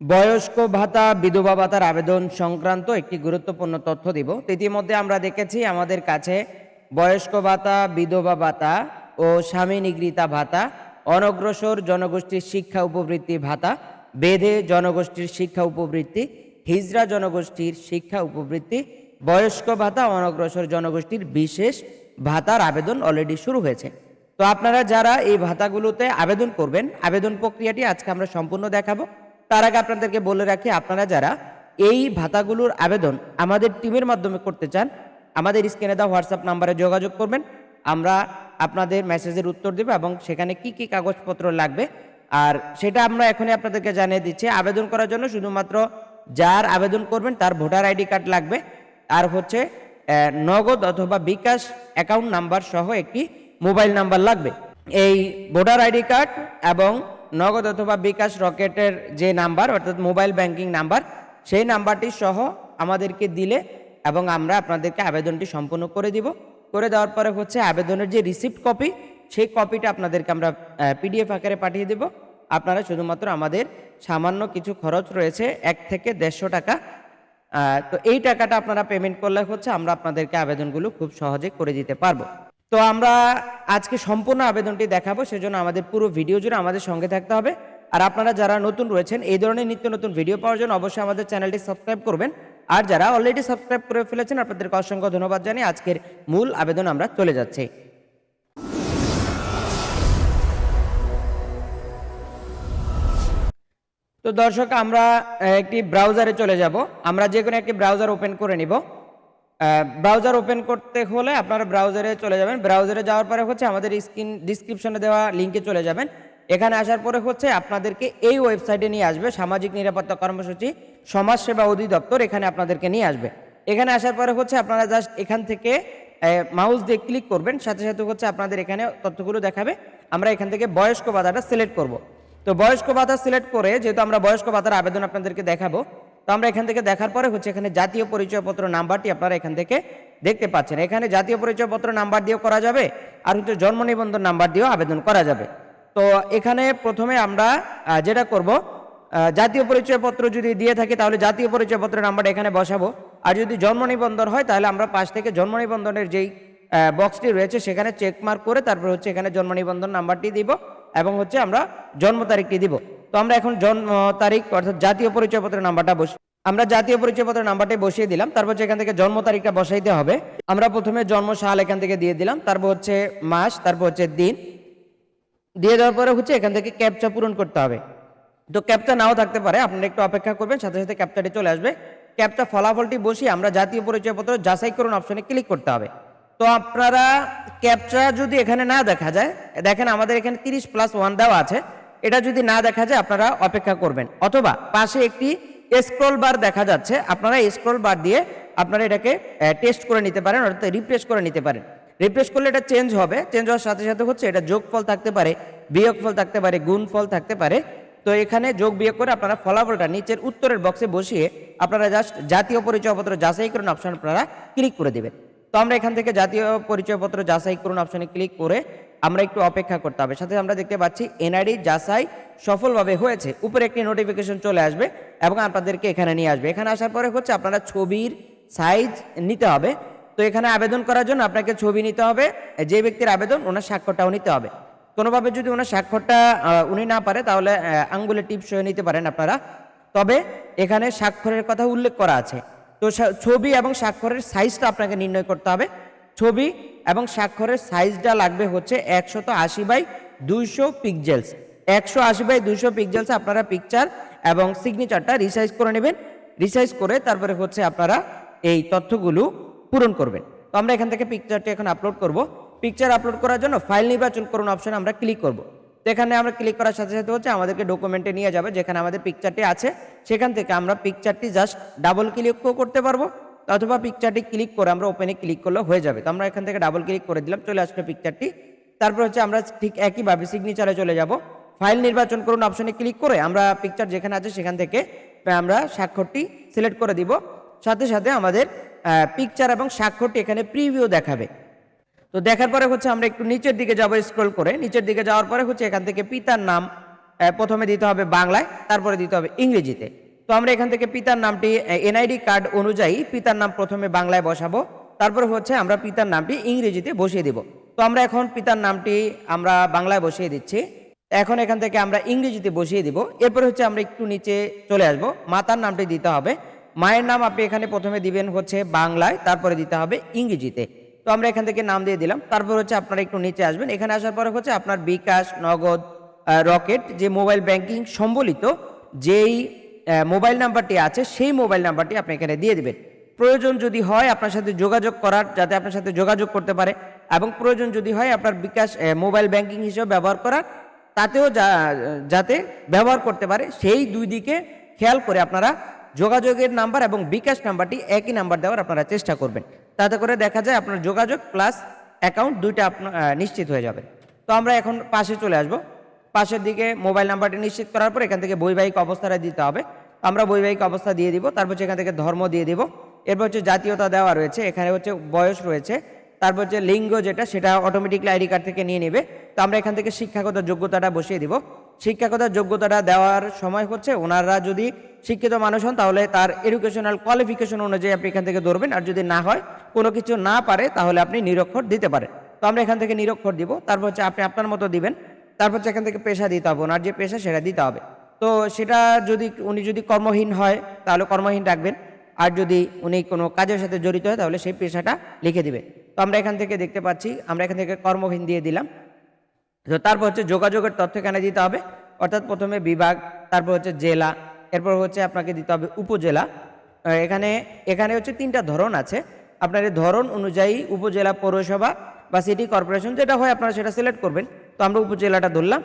বয়স্ক ভাতা, বিধবা ভাতার আবেদন সংক্রান্ত একটি গুরুত্বপূর্ণ তথ্য দিব। ইতিমধ্যে আমরা দেখেছি আমাদের কাছে বয়স্ক ভাতা, বিধবা ভাতা ও স্বামী নিগৃহীতা ভাতা, অনগ্রসর জনগোষ্ঠীর শিক্ষা উপবৃত্তি ভাতা বেদে জনগোষ্ঠীর শিক্ষা উপবৃত্তি হিজরা জনগোষ্ঠীর শিক্ষা উপবৃত্তি, বয়স্ক ভাতা, অনগ্রসর জনগোষ্ঠীর বিশেষ ভাতার আবেদন অলরেডি শুরু হয়েছে। তো আপনারা যারা এই ভাতাগুলোতে আবেদন করবেন, আবেদন প্রক্রিয়াটি আজকে আমরা সম্পূর্ণ দেখাবো। তার আগে আপনাদেরকে বলে রাখি, আপনারা যারা এই ভাতাগুলোর আবেদন আমাদের টিমের মাধ্যমে করতে চান, আমাদের স্ক্রিনে দেওয়া হোয়াটসঅ্যাপ নাম্বারে যোগাযোগ করবেন। আমরা আপনাদের মেসেজের উত্তর দেব এবং সেখানে কি কি কাগজপত্র লাগবে। আর সেটা আমরা এখনই আপনাদেরকে জানিয়ে দিচ্ছি, আবেদন করার জন্য শুধুমাত্র যার আবেদন করবেন তার ভোটার আইডি কার্ড লাগবে। আর হচ্ছে নগদ অথবা বিকাশ অ্যাকাউন্ট নাম্বার সহ একটি মোবাইল নাম্বার লাগবে। এই ভোটার আইডি কার্ড এবং নগদ অথবা বিকাশ রকেটের যে নাম্বার, অর্থাৎ মোবাইল ব্যাংকিং নাম্বার, সেই নাম্বারটি সহ আমাদেরকে দিলে এবং আমরা আপনাদেরকে আবেদনটি সম্পূর্ণ করে দিব। করে দেওয়ার পরে হচ্ছে আবেদনের যে রিসিপ্ট কপি সেই কপিটা আপনাদেরকে আমরা পিডিএফ আকারে পাঠিয়ে দেব। আপনারা শুধুমাত্র আমাদের সামান্য কিছু খরচ রয়েছে, এক থেকে দেড়শো টাকা। তো এই টাকাটা আপনারা পেমেন্ট করলে হচ্ছে আমরা আপনাদেরকে আবেদনগুলো খুব সহজে করে দিতে পারব। তো আমরা আজকে সম্পূর্ণ আবেদনটি দেখাবো, সেজন্য আমাদের পুরো ভিডিও জুড়ে আমাদের সঙ্গে থাকতে হবে। আর আপনারা যারা নতুন রয়েছেন, এই ধরনের নিত্য নতুন ভিডিও পাওয়ার জন্য অবশ্যই আমাদের চ্যানেলটি সাবস্ক্রাইব করবেন। আর যারা অলরেডি সাবস্ক্রাইব করে ফেলেছেন, আপনাদেরকে অসংখ্য ধন্যবাদ জানিয়ে আজকের মূল আবেদন আমরা চলে যাচ্ছি। তো দর্শক, আমরা একটি ব্রাউজারে চলে যাব। আমরা যে কোনো একটি ব্রাউজার ওপেন করে নিব। ব্রাউজার ওপেন করতে হলে আপনারা ব্রাউজারে চলে যাবেন। ব্রাউজারে যাওয়ার পরে হচ্ছে আমাদের স্ক্রিন ডিসক্রিপশনে দেওয়া লিঙ্কে চলে যাবেন। এখানে আসার পরে হচ্ছে আপনাদেরকে এই ওয়েবসাইটে নিয়ে আসবে সামাজিক নিরাপত্তা কর্মসূচি, সমাজসেবা অধিদপ্তর এখানে আপনাদেরকে নিয়ে আসবে। এখানে আসার পরে হচ্ছে আপনারা জাস্ট এখান থেকে মাউস দিয়ে ক্লিক করবেন। সাথে সাথে হচ্ছে আপনাদের এখানে তথ্যগুলো দেখাবে। আমরা এখান থেকে বয়স্ক ভাতাটা সিলেক্ট করব। তো বয়স্ক ভাতা সিলেক্ট করে যেহেতু আমরা বয়স্ক ভাতার আবেদন আপনাদেরকে দেখাবো তো আমরা এখান থেকে দেখার পরে হচ্ছে এখানে জাতীয় পরিচয়পত্র নাম্বারটি আপনারা এখান থেকে দেখতে পাচ্ছেন। এখানে জাতীয় পরিচয়পত্র নাম্বার দিয়েও করা যাবে আর হচ্ছে জন্ম নিবন্ধন নাম্বার দিয়েও আবেদন করা যাবে। তো এখানে প্রথমে আমরা যেটা করব জাতীয় পরিচয়পত্র যদি দিয়ে থাকি তাহলে জাতীয় পরিচয়পত্রের নাম্বারটা এখানে বসাবো। আর যদি জন্ম নিবন্ধন হয় তাহলে আমরা পাশ থেকে জন্ম নিবন্ধনের যেই বক্সটি রয়েছে সেখানে চেক মার্ক করে তারপর হচ্ছে এখানে জন্ম নিবন্ধন নাম্বারটি দিব এবং হচ্ছে আমরা জন্ম তারিখটি দিব। তো আমরা এখন জন্ম, তারিখ, অর্থাৎ জাতীয় পরিচয়পত্রের নাম্বারটা বসি, আমরা জাতীয় পরিচয়পত্রের নাম্বারটি বসিয়ে দিলাম। তারপর হচ্ছে এখান থেকে জন্ম তারিখটা বসাইতে হবে। আমরা প্রথমে জন্ম সাল এখান থেকে দিয়ে দিলাম। তারপর হচ্ছে মাস, তারপর হচ্ছে দিন। দিয়ে দেওয়ার পরে হচ্ছে এখান থেকে ক্যাপচা পূরণ করতে হবে। তো ক্যাপচা নাও থাকতে পারে, আপনারা একটু অপেক্ষা করবেন, সাথে সাথে ক্যাপচাটি চলে আসবে। ক্যাপচা ফলাফলটি বসিয়ে আমরা জাতীয় পরিচয়পত্র যাচাই করুন অপশনে ক্লিক করতে হবে। তো আপনারা ক্যাপচা যদি এখানে না দেখা যায়, দেখেন আমাদের এখানে তিরিশ প্লাস ওয়ান দেওয়া আছে। এটা যদি না দেখা যায়, আপনারা অপেক্ষা করবেন। অথবা পাশে একটি স্ক্রল বার দেখা যাচ্ছে, আপনারা স্ক্রল বার দিয়ে আপনারা এটাকে টেস্ট করে নিতে পারেন, অর্থাৎ রিফ্রেশ করে নিতে পারেন। রিফ্রেশ করলে এটা চেঞ্জ হবে চেঞ্জ হওয়ার সাথে সাথে হচ্ছে এটা যোগফল থাকতে পারে বিয়োগ ফল থাকতে পারে গুণ ফল থাকতে পারে। তো এখানে যোগ বিয়োগ করে আপনারা ফলাফলটা নিচের উত্তরের বক্সে বসিয়ে আপনারা জাস্ট জাতীয় পরিচয়পত্র যাচাই করুন অপশন আপনারা ক্লিক করে দেবেন। আমরা এখান থেকে জাতীয় পরিচয়পত্র যাচাই করুন অপশনে ক্লিক করে আমরা একটু অপেক্ষা করতে হবে। সাথে আমরা দেখতে পাচ্ছি এনআইডি যাচাই সফলভাবে হয়েছে। উপরে একটি নোটিফিকেশন চলে আসবে এবং আপনাদেরকে এখানে নিয়ে আসবে। এখানে আসার পরে হচ্ছে আপনারা ছবির সাইজ নিতে হবে। তো এখানে আবেদন করার জন্য আপনাকে ছবি নিতে হবে। যে ব্যক্তির আবেদন ওনার স্বাক্ষরটাও নিতে হবে। কোনোভাবে যদি ওনার স্বাক্ষরটা উনি না পারে তাহলে আঙ্গুলে সহ নিতে পারেন আপনারা। তবে এখানে স্বাক্ষরের কথা উল্লেখ করা আছে। তো ছবি এবং স্বাক্ষরের সাইজটা আপনাকে নির্ণয় করতে হবে। ছবি এবং স্বাক্ষরের সাইজটা লাগবে হচ্ছে একশত আশি বাই দুইশো পিকজেলস একশো আশি বাই দুইশো পিকজেলস আপনারা পিকচার এবং সিগনেচারটা রিসাইজ করে নেবেন। রিসাইজ করে তারপরে হচ্ছে আপনারা এই তথ্যগুলো পূরণ করবেন। তো আমরা এখান থেকে পিকচারটি এখন আপলোড করব। পিকচার আপলোড করার জন্য ফাইল নির্বাচন করুন অপশনে আমরা ক্লিক করব। এখানে আমরা ক্লিক করার সাথে সাথে হচ্ছে আমাদেরকে ডকুমেন্টে নিয়ে যাবে, যেখানে আমাদের পিকচারটি আছে। সেখান থেকে আমরা পিকচারটি জাস্ট ডাবল ক্লিকও করতে পারব, অথবা পিকচারটি ক্লিক করে আমরা ওপেনে ক্লিক করলে হয়ে যাবে। তো আমরা এখান থেকে ডাবল ক্লিক করে দিলাম, চলে আসলো পিকচারটি তারপর হচ্ছে আমরা ঠিক একইভাবে সিগনেচারে চলে যাব। ফাইল নির্বাচন করুন অপশনে ক্লিক করে আমরা পিকচার যেখানে আছে সেখান থেকে আমরা স্বাক্ষরটি সিলেক্ট করে দিব। সাথে সাথে আমাদের পিকচার এবং স্বাক্ষরটি এখানে প্রিভিউ দেখাবে। তো দেখার পরে হচ্ছে আমরা একটু নিচের দিকে যাব স্ক্রল করে। নিচের দিকে যাওয়ার পরে হচ্ছে এখান থেকে পিতার নাম প্রথমে দিতে হবে বাংলায়, তারপরে দিতে হবে ইংরেজিতে। তো আমরা এখান থেকে পিতার নামটি এনআইডি কার্ড অনুযায়ী পিতার নাম প্রথমে বাংলায় বসাবো। তারপরে হচ্ছে আমরা পিতার নামটি ইংরেজিতে বসিয়ে দিব। তো আমরা এখন পিতার নামটি আমরা বাংলায় বসিয়ে দিচ্ছি। এখন এখান থেকে আমরা ইংরেজিতে বসিয়ে দিব। এরপরে হচ্ছে আমরা একটু নিচে চলে আসব। মাতার নামটি দিতে হবে। মায়ের নাম আপনি এখানে প্রথমে দিবেন হচ্ছে বাংলায়, তারপরে দিতে হবে ইংরেজিতে। তো আমরা এখান থেকে নাম দিয়ে দিলাম। তারপর হচ্ছে আপনারা একটু নিচে আসবেন। এখানে আসার পরে হচ্ছে আপনার বিকাশ, নগদ রকেট যে মোবাইল ব্যাংকিং সম্বলিত যেই মোবাইল নাম্বারটি আছে, সেই মোবাইল নাম্বারটি আপনি এখানে দিয়ে দেবেন। প্রয়োজন যদি হয় আপনার সাথে যোগাযোগ করার, যাতে আপনার সাথে যোগাযোগ করতে পারে। এবং প্রয়োজন যদি হয় আপনার বিকাশ মোবাইল ব্যাংকিং হিসেবে ব্যবহার করার, তাতেও যাতে ব্যবহার করতে পারে, সেই দুই দিকে খেয়াল করে আপনারা যোগাযোগের নাম্বার এবং বিকাশ নাম্বারটি একই নাম্বার দেওয়ার আপনারা চেষ্টা করবেন। তাতে করে দেখা যায় আপনার যোগাযোগ প্লাস অ্যাকাউন্ট দুইটা আপনার নিশ্চিত হয়ে যাবে। তো আমরা এখন পাশে চলে আসব। পাশের দিকে মোবাইল নাম্বারটি নিশ্চিত করার পর এখান থেকে বৈবাহিক অবস্থাটা দিতে হবে। আমরা বৈবাহিক অবস্থা দিয়ে দিব, তারপর হচ্ছে এখান থেকে ধর্ম দিয়ে দিব। এরপর হচ্ছে জাতীয়তা দেওয়া রয়েছে, এখানে হচ্ছে বয়স রয়েছে। তারপর হচ্ছে লিঙ্গ যেটা, সেটা অটোমেটিকলি আইডি কার্ড থেকে নিয়ে নেবে। তো আমরা এখান থেকে শিক্ষাগত যোগ্যতাটা বসিয়ে দিব। শিক্ষাগত যোগ্যতাটা দেওয়ার সময় হচ্ছে ওনারা যদি শিক্ষিত মানুষ হন, তাহলে তার এডুকেশনাল কোয়ালিফিকেশন অনুযায়ী আপনি এখান থেকে ধরবেন। আর যদি না হয়, কোনো কিছু না পারে, তাহলে আপনি নিরক্ষর দিতে পারেন। তো আমরা এখান থেকে নিরক্ষর দিব। তারপর হচ্ছে আপনি আপনার মতো দিবেন। তারপর হচ্ছে এখান থেকে পেশা দিতে হবে। ওনার যে পেশা, সেটা দিতে হবে। তো সেটা যদি, উনি যদি কর্মহীন হয়, তাহলে কর্মহীন রাখবেন। আর যদি উনি কোনো কাজের সাথে জড়িত হয়, তাহলে সেই পেশাটা লিখে দিবে তো আমরা এখান থেকে দেখতে পাচ্ছি, আমরা এখান থেকে কর্মহীন দিয়ে দিলাম। তারপর হচ্ছে যোগাযোগের তথ্য এখানে দিতে হবে। অর্থাৎ প্রথমে বিভাগ, তারপর হচ্ছে জেলা, এরপর হচ্ছে আপনাকে দিতে হবে উপজেলা। এখানে এখানে হচ্ছে তিনটা ধরন আছে। আপনার ধরন অনুযায়ী উপজেলা পৌরসভা বা সিটি কর্পোরেশন যেটা হয় আপনারা সেটা সিলেক্ট করবেন। তো আমরা উপজেলাটা ধরলাম,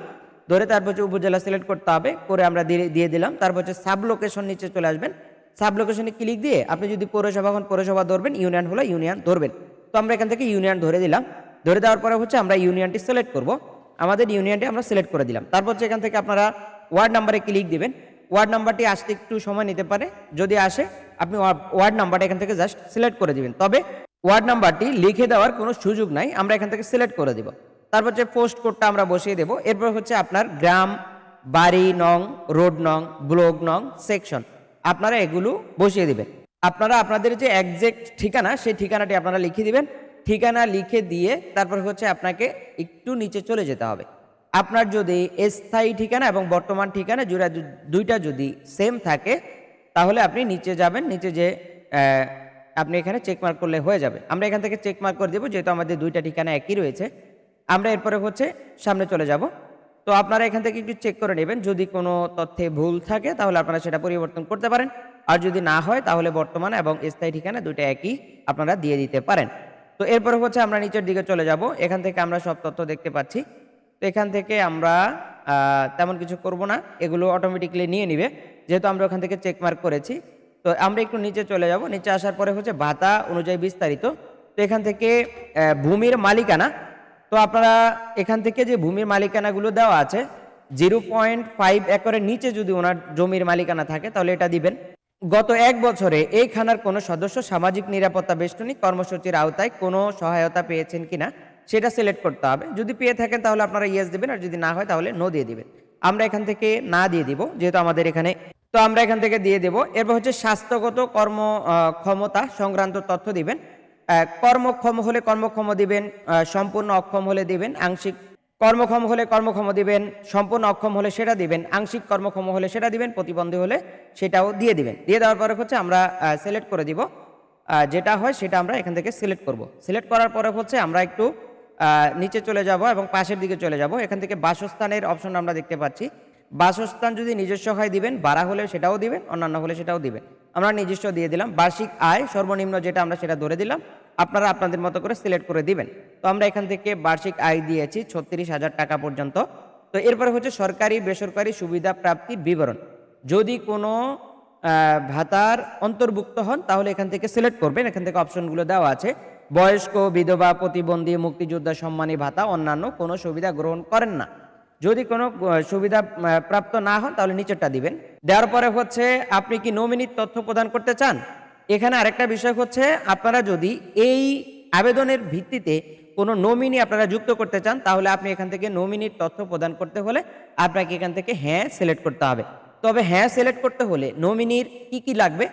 ধরে তারপর হচ্ছে উপজেলা সিলেক্ট করতে হবে, করে আমরা দিয়ে দিয়ে দিলাম। তারপর হচ্ছে সাব লোকেশন নিচে চলে আসবেন। সাব লোকেশনে ক্লিক দিয়ে আপনি যদি পৌরসভা হন, পৌরসভা ধরবেন ইউনিয়ন হলে ইউনিয়ন ধরবেন। তো আমরা এখান থেকে ইউনিয়ন ধরে দিলাম। ধরে দেওয়ার পরে হচ্ছে আমরা ইউনিয়নটি সিলেক্ট করব। আমাদের ইউনিয়নটি আমরা সিলেক্ট করে দিলাম। তারপর এখান থেকে আপনারা ওয়ার্ড নাম্বারে ক্লিক দিবেন। ওয়ার্ড নাম্বারটি আসতে একটু সময় নিতে পারে। যদি আসে, আপনি ওয়া- ওয়ার্ড নাম্বারটা এখান থেকে জাস্ট সিলেক্ট করে দিবেন। তবে ওয়ার্ড নাম্বারটি লিখে দেওয়ার কোনো সুযোগ নাই। আমরা এখান থেকে সিলেক্ট করে দিব। তারপর হচ্ছে পোস্ট কোডটা আমরা বসিয়ে দেবো। এরপর হচ্ছে আপনার গ্রাম, বাড়ি নং রোড নং ব্লক নং সেকশন আপনারা এগুলো বসিয়ে দিবেন। আপনারা আপনাদের যে একজ্যাক্ট ঠিকানা, সেই ঠিকানাটি আপনারা লিখে দিবেন। ঠিকানা লিখে দিয়ে তারপর হচ্ছে আপনাকে একটু নিচে চলে যেতে হবে। আপনার যদি স্থায়ী ঠিকানা এবং বর্তমান ঠিকানা জুড়া দুইটা যদি সেম থাকে, তাহলে আপনি নিচে যাবেন, নিচে যে আপনি এখানে চেক মার্ক করলে হয়ে যাবে। আমরা এখান থেকে চেক মার্ক করে দেবো, যেহেতু আমাদের দুইটা ঠিকানা একই রয়েছে। আমরা এরপরে হচ্ছে সামনে চলে যাব। তো আপনারা এখান থেকে একটু চেক করে নেবেন, যদি কোনো তথ্যে ভুল থাকে, তাহলে আপনারা সেটা পরিবর্তন করতে পারেন। আর যদি না হয়, তাহলে বর্তমান এবং স্থায়ী ঠিকানা দুইটা একই আপনারা দিয়ে দিতে পারেন। তো এরপরে হচ্ছে আমরা নিচের দিকে চলে যাব। এখান থেকে আমরা সব তথ্য দেখতে পাচ্ছি। তো এখান থেকে আমরা তেমন কিছু করব না। এগুলো অটোমেটিকলি নিয়ে নিবে। যেহেতু আমরা ওখান থেকে চেক মার্ক করেছি। তো আমরা একটু নিচে চলে যাব। নিচে আসার পরে হচ্ছে ভাতা অনুযায়ী বিস্তারিত। তো এখান থেকে ভূমির মালিকানা। তো আপনারা এখান থেকে যে ভূমির মালিকানাগুলো দেওয়া আছে জিরো পয়েন্ট ফাইভ একরের নিচে যদি ওনার জমির মালিকানা থাকে, তাহলে এটা দিবেন। গত এক বছরে এই খানার কোনো সদস্য সামাজিক নিরাপত্তা বেষ্টনী কর্মসূচির আওতায় কোনো সহায়তা পেয়েছেন কিনা, সেটা সিলেক্ট করতে হবে। যদি পেয়ে থাকেন, তাহলে আপনারা ইয়েস দিবেন, আর যদি না হয়, তাহলে নো দিয়ে দিবেন। আমরা এখান থেকে না দিয়ে দিব, যেহেতু আমাদের এখানে, তো আমরা এখান থেকে দিয়ে দেব। এরপর হচ্ছে স্বাস্থ্যগত কর্ম ক্ষমতা সংক্রান্ত তথ্য দিবেন। কর্মক্ষম হলে কর্মক্ষম দিবেন সম্পূর্ণ অক্ষম হলে দিবেন, আংশিক কর্মক্ষম হলে কর্মক্ষম দিবেন, সম্পূর্ণ অক্ষম হলে সেটা দিবেন, আংশিক কর্মক্ষম হলে সেটা দিবেন, প্রতিবন্ধী হলে সেটাও দিয়ে দিবেন। দিয়ে দেওয়ার পরে হচ্ছে আমরা সিলেক্ট করে দিব। যেটা হয় সেটা আমরা এখান থেকে সিলেক্ট করব। সিলেক্ট করার পরে হচ্ছে আমরা একটু নিচে চলে যাব এবং পাশের দিকে চলে যাব। এখান থেকে বাসস্থানের অপশন আমরা দেখতে পাচ্ছি। বাসস্থান যদি নিজস্ব হয় দিবেন, ভাড়া হলে সেটাও দিবেন, অন্যান্য হলে সেটাও দিবেন। আমরা নিজস্ব দিয়ে দিলাম। বার্ষিক আয় সর্বনিম্ন যেটা আমরা সেটা ধরে দিলাম। আপনারা আপনাদের মতো করে সিলেক্ট করে দিবেন। তো আমরা এখান থেকে বার্ষিক আয় দিয়েছি ছত্রিশ হাজার টাকা পর্যন্ত। তো এরপরে হচ্ছে সরকারি, বেসরকারি সুবিধা প্রাপ্তির বিবরণ। যদি কোনো ভাতার অন্তর্ভুক্ত হন, তাহলে এখান থেকে সিলেক্ট করবেন। এখান থেকে অপশনগুলো দেওয়া আছে। বয়স্ক, বিধবা, প্রতিবন্ধী, মুক্তিযোদ্ধা, সম্মানী ভাতা, অন্যান্য কোনো সুবিধা গ্রহণ করেন না। যদি কোনো সুবিধা প্রাপ্ত না হন, তাহলে নিচেরটা দিবেন। দেওয়ার পরে হচ্ছে, আপনি কি নমিনির তথ্য প্রদান করতে চান? এখানে আরেকটা বিষয় হচ্ছে, আপনারা যদি এই আবেদনের ভিত্তিতে কোনো নমিনি আপনারা যুক্ত করতে চান, তাহলে আপনি এখান থেকে নমিনির তথ্য প্রদান করতে হলে আপনাকে এখান থেকে হ্যাঁ সিলেক্ট করতে হবে। তবে হ্যাঁ সিলেক্ট করতে হলে নমিনির কি কি লাগবে?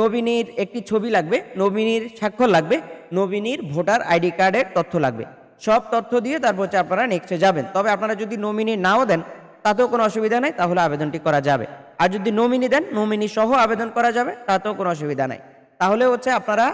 নমিনির একটি ছবি লাগবে, নমিনির স্বাক্ষর লাগবে, নমিনির ভোটার আইডি কার্ডের তথ্য লাগবে। সব তথ্য দিয়ে তারপর হচ্ছে আপনারা নেক্সটে যাবেন। তবে আপনারা যদি নমিনি নাও দেন, তাতেও কোনো অসুবিধা নেই, তাহলে আবেদনটি করা যাবে। আর যদি নমিনি দেন, নমিনি সহ আবেদন করা যাবে, তাতেও কোনো অসুবিধা নাই। তাহলে হচ্ছে আপনারা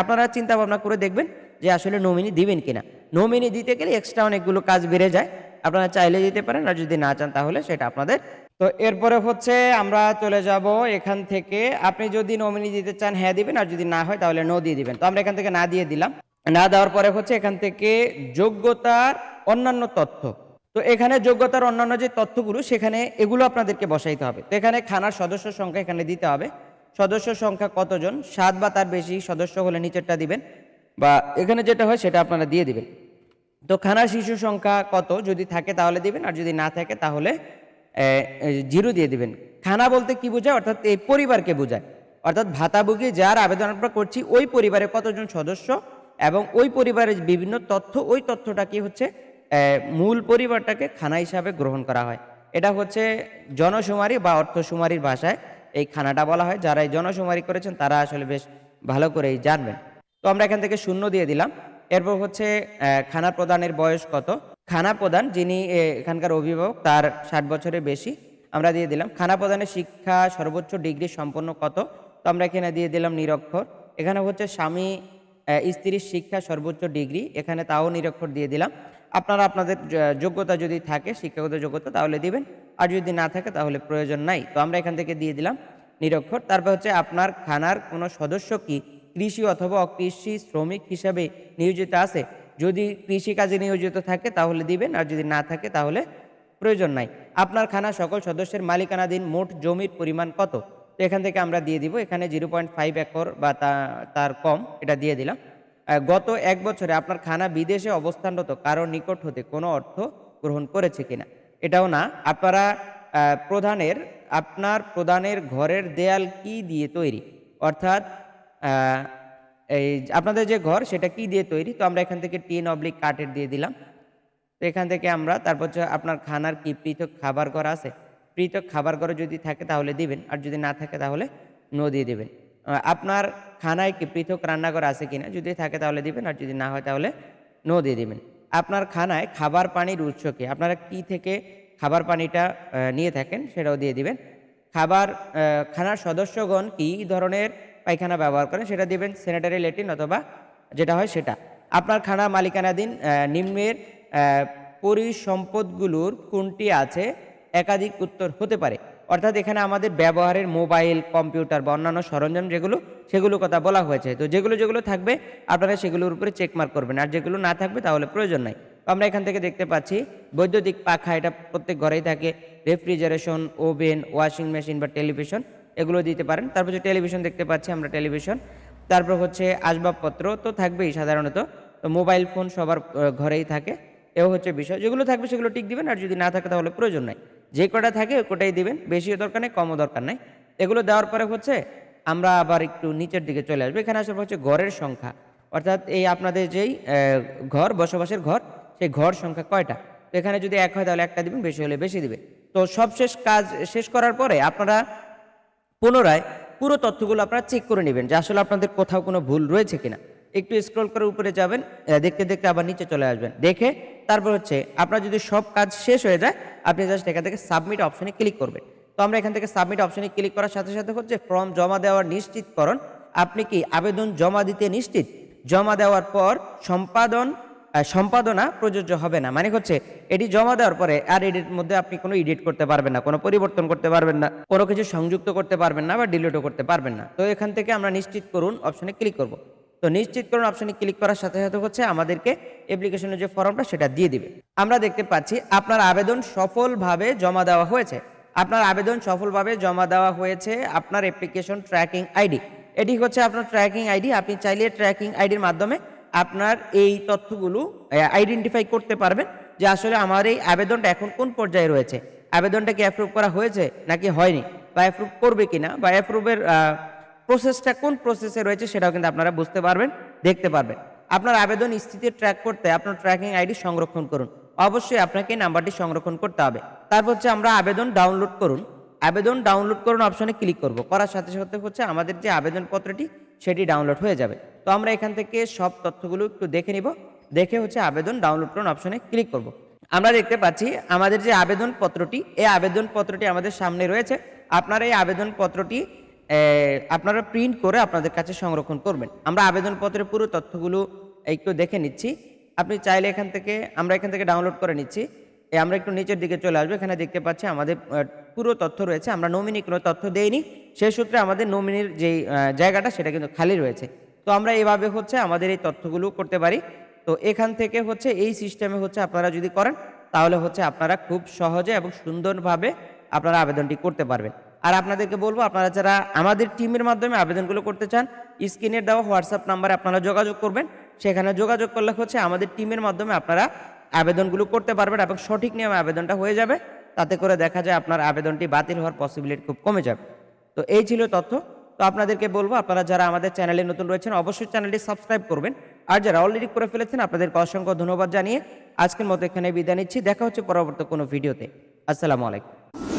আপনারা চিন্তা ভাবনা করে দেখবেন যে আসলে নমিনি দিবেন কিনা। নমিনি দিতে গেলে এক্সট্রা অনেকগুলো কাজ বেড়ে যায়। আপনারা চাইলে দিতে পারেন, আর যদি না চান তাহলে সেটা আপনাদের। তো এরপরে হচ্ছে আমরা চলে যাব এখান থেকে। আপনি যদি নমিনি দিতে চান হ্যাঁ দিবেন, আর যদি না হয় তাহলে নো দিয়ে দিবেন। তো আমরা এখান থেকে না দিয়ে দিলাম। না দেওয়ার পরে হচ্ছে এখান থেকে যোগ্যতার অন্যান্য তথ্য। তো এখানে যোগ্যতার অন্যান্য যে তথ্যগুলো, সেখানে এগুলো আপনাদেরকে বসাইতে হবে। তো এখানে খানার সদস্য সংখ্যা এখানে দিতে হবে। সদস্য সংখ্যা কতজন? সাত বা তার বেশি সদস্য হলে নিচেরটা দিবেন। বা এখানে যেটা হয় সেটা আপনারা দিয়ে দিবেন। তো খানা শিশু সংখ্যা কত? যদি থাকে তাহলে দিবেন আর যদি না থাকে তাহলে জিরো দিয়ে দিবেন। খানা বলতে কি বোঝায়? অর্থাৎ এই পরিবারকে বোঝায়। অর্থাৎ ভাতাভোগী যার আবেদন আমরা করছি ওই পরিবারে কতজন সদস্য? এবং ওই পরিবারের বিভিন্ন তথ্য ওই তথ্যটা কি হচ্ছে? মূল পরিবারটাকে খানা হিসাবে গ্রহণ করা হয়। এটা হচ্ছে জনশুমারি বা অর্থশুমারির ভাষায় এই খানাটা বলা হয়, যারা এই জনশুমারি করেছেন তারা আসলে বেশ ভালো করেই জানবেন। তো আমরা এখান থেকে শূন্য দিয়ে দিলাম। এরপর হচ্ছে খানা প্রদানের বয়স কত? খানা প্রদান, যিনি এখানকার অভিভাবক, তার ষাট বছরের বেশি, আমরা দিয়ে দিলাম। খানা প্রদানের শিক্ষা সর্বোচ্চ ডিগ্রি সম্পন্ন কত? তো আমরা এখানে দিয়ে দিলাম নিরক্ষর। এখানে হচ্ছে স্বামী স্ত্রীর শিক্ষা সর্বোচ্চ ডিগ্রি, এখানে তাও নিরক্ষর দিয়ে দিলাম। আপনারা আপনাদের যোগ্যতা যদি থাকে, শিক্ষাগত যোগ্যতা, তাহলে দিবেন। আর যদি না থাকে, তাহলে প্রয়োজন নাই। তো আমরা এখান থেকে দিয়ে দিলাম নিরক্ষর। তারপর হচ্ছে আপনার খানার কোনো সদস্য কি কৃষি অথবা অকৃষি শ্রমিক হিসাবে নিয়োজিত আছে? যদি কৃষি কাজে নিয়োজিত থাকে, তাহলে দিবেন। আর যদি না থাকে, তাহলে প্রয়োজন নাই। আপনার খানা সকল সদস্যের মালিকানাধীন মোট জমির পরিমাণ কত? তো এখান থেকে আমরা দিয়ে দিব। এখানে জিরো পয়েন্ট ফাইভ একর বা তার কম, এটা দিয়ে দিলাম। গত এক বছরে আপনার খানা বিদেশে অবস্থানরত কারও নিকট হতে কোনো অর্থ গ্রহণ করেছে কিনা? এটাও না। আপনারা প্রধানের, আপনার প্রধানের ঘরের দেয়াল কি দিয়ে তৈরি? অর্থাৎ এই আপনাদের যে ঘর সেটা কি দিয়ে তৈরি? তো আমরা এখান থেকে টিন অবলিক কাঠের দিয়ে দিলাম। তো এখান থেকে আমরা, তারপর হচ্ছে আপনার খানার কি পৃথক খাবার ঘর আছে? পৃথক খাবার ঘর যদি থাকে তাহলে দিবেন। আর যদি না থাকে তাহলে নো দিয়ে দিবেন আপনার খানায় কি পৃথক রান্নাঘর আছে কিনা যদি থাকে তাহলে দিবেন, আর যদি না হয় তাহলে নো দিয়ে দিবেন। আপনার খানায় খাবার পানির উৎস কি? আপনারা কি থেকে খাবার পানিটা নিয়ে থাকেন সেটাও দিয়ে দিবেন। খাবার খানার সদস্যগণ কি ধরনের পায়খানা ব্যবহার করেন সেটা দিবেন স্যানিটারি ল্যাট্রিন অথবা যেটা হয় সেটা। আপনার খানা মালিকানাধীন নিম্নের পরিসম্পদগুলোর কোনটি আছে? একাধিক উত্তর হতে পারে। অর্থাৎ এখানে আমাদের ব্যবহারের মোবাইল, কম্পিউটার বা অন্যান্য সরঞ্জাম যেগুলো, সেগুলো কথা বলা হয়েছে। তো যেগুলো যেগুলো থাকবে, আপনারা সেগুলোর উপরে চেক মার্ক করবেন। আর যেগুলো না থাকবে, তাহলে প্রয়োজন নাই। আমরা এখান থেকে দেখতে পাচ্ছি, বৈদ্যুতিক পাখা, এটা প্রত্যেক ঘরেই থাকে। রেফ্রিজারেশন, ওভেন, ওয়াশিং মেশিন বা টেলিভিশন, এগুলো দিতে পারেন। তারপর যে টেলিভিশন দেখতে পাচ্ছি আমরা, টেলিভিশন। তারপর হচ্ছে আসবাবপত্র তো থাকবেই সাধারণত। তো মোবাইল ফোন সবার ঘরেই থাকে। এও হচ্ছে বিষয়। যেগুলো থাকবে, সেগুলো টিক দিবেন। আর যদি না থাকে, তাহলে প্রয়োজন নাই। যে কটা থাকে ওই কটাই দিবেন। বেশিও দরকার নেই, কমও দরকার নাই। এগুলো দেওয়ার পরে হচ্ছে আমরা আবার একটু নিচের দিকে চলে আসব। এখানে আসার হচ্ছে ঘরের সংখ্যা। অর্থাৎ এই আপনাদের যেই ঘর, বসবাসের ঘর, সেই ঘর সংখ্যা কয়টা? তো এখানে যদি এক হয় তাহলে একটা দিবেন, বেশি হলে বেশি দিবেন। তো সবশেষ কাজ শেষ করার পরে আপনারা পুনরায় পুরো তথ্যগুলো আপনারা চেক করে নেবেন যে আসলে আপনাদের কোথাও কোনো ভুল রয়েছে কিনা। একটু স্ক্রল করে উপরে যাবেন দেখতে দেখতে আবার নিচে চলে আসবেন। দেখে তারপর হচ্ছে আপনার যদি সব কাজ শেষ হয়ে যায়, আপনি জাস্ট এখান থেকে সাবমিট অপশনে ক্লিক করবেন। তো আমরা এখান থেকে সাবমিট অপশনে ক্লিক করার সাথে সাথে হচ্ছে ফর্ম জমা দেওয়ার নিশ্চিতকরণ, আপনি কি আবেদন জমা দিতে নিশ্চিত? জমা দেওয়ার পর সম্পাদন সম্পাদনা প্রযোজ্য হবে না। মানে হচ্ছে এটি জমা দেওয়ার পরে আর এটির মধ্যে আপনি কোনো এডিট করতে পারবেন না, কোনো পরিবর্তন করতে পারবেন না, কোনো কিছু সংযুক্ত করতে পারবেন না বা ডিলিটও করতে পারবেন না। তো এখান থেকে আমরা নিশ্চিত করুন অপশনে ক্লিক করব। তো নিশ্চিত করুন অপশনে ক্লিক করার সাথে সাথে হচ্ছে আমাদেরকে অ্যাপ্লিকেশনের যে ফর্মটা সেটা দিয়ে দিবে। আমরা দেখতে পাচ্ছি আপনার আবেদন সফলভাবে জমা দেওয়া হয়েছে। আপনার আবেদন সফলভাবে জমা দেওয়া হয়েছে আপনার অ্যাপ্লিকেশন ট্র্যাকিং আইডি এটি হচ্ছে আপনার ট্র্যাকিং আইডি আপনি চাইলে ট্র্যাকিং আইডির মাধ্যমে আপনার এই তথ্যগুলো আইডেন্টিফাই করতে পারবেন যে আসলে আমার এই আবেদনটা এখন কোন পর্যায়ে রয়েছে। আবেদনটা কি অ্যাপ্রুভ করা হয়েছে নাকি হয়নি বা অ্যাপ্রুভ করবে কিনা বা অ্যাপ্রুভের প্রসেসটা কোন প্রসেসে রয়েছে সেটাও কিন্তু আপনারা বুঝতে পারবেন, দেখতে পারবেন। আপনার আবেদন স্থিতি ট্র্যাক করতে আপনার ট্র্যাকিং আইডি সংরক্ষণ করুন। অবশ্যই আপনাকে নাম্বারটি সংরক্ষণ করতে হবে। তারপর হচ্ছে আমরা আবেদন ডাউনলোড করুন। আবেদন ডাউনলোড করুন অপশনে ক্লিক করব। করার সাথে সাথে হচ্ছে আমাদের যে আবেদনপত্রটি সেটি ডাউনলোড হয়ে যাবে। তো আমরা এখান থেকে সব তথ্যগুলো একটু দেখে নিব। দেখে হচ্ছে আবেদন ডাউনলোড করুন অপশনে ক্লিক করব। আমরা দেখতে পাচ্ছি আমাদের যে আবেদনপত্রটি, এই আবেদনপত্রটি আমাদের সামনে রয়েছে। আপনার এই আবেদনপত্রটি আপনারা প্রিন্ট করে আপনাদের কাছে সংরক্ষণ করবেন। আমরা আবেদনপত্রের পুরো তথ্যগুলো একটু দেখে নিচ্ছি। আপনি চাইলে এখান থেকে, আমরা এখান থেকে ডাউনলোড করে নিচ্ছি। আমরা একটু নিচের দিকে চলে আসব। এখানে দেখতে পাচ্ছি আমাদের পুরো তথ্য রয়েছে। আমরা নমিনি কোনো তথ্য দেইনি। সেই সূত্রে আমাদের নমিনির যেই জায়গাটা সেটা কিন্তু খালি রয়েছে। তো আমরা এইভাবে হচ্ছে আমাদের এই তথ্যগুলো করতে পারি। তো এখান থেকে হচ্ছে এই সিস্টেমে হচ্ছে আপনারা যদি করেন, তাহলে হচ্ছে আপনারা খুব সহজে এবং সুন্দরভাবে আপনারা আবেদনটি করতে পারবেন। আর আপনাদেরকে বলব, আপনারা যারা আমাদের টিমের মাধ্যমে আবেদনগুলো করতে চান স্ক্রিনের দেওয়া হোয়াটসঅ্যাপ নাম্বারে আপনারা যোগাযোগ করবেন। সেখানে যোগাযোগ করলে হচ্ছে আমাদের টিমের মাধ্যমে আপনারা আবেদনগুলো করতে পারবেন এবং সঠিক নিয়মে আবেদনটা হয়ে যাবে। তাতে করে দেখা যায় আপনার আবেদনটি বাতিল হওয়ার পসিবিলিটি খুব কমে যাবে। তো এই ছিল তথ্য। তো আপনাদেরকে বলব, আপনারা যারা আমাদের চ্যানেলে নতুন রয়েছেন, অবশ্যই চ্যানেলটি সাবস্ক্রাইব করবেন। আর যারা অলরেডি করে ফেলেছেন, আপনাদেরকে অসংখ্য ধন্যবাদ জানিয়ে আজকের মতো এখানে বিদায় নিচ্ছি। দেখা হচ্ছে পরবর্তী কোনো ভিডিওতে। আসসালামু আলাইকুম।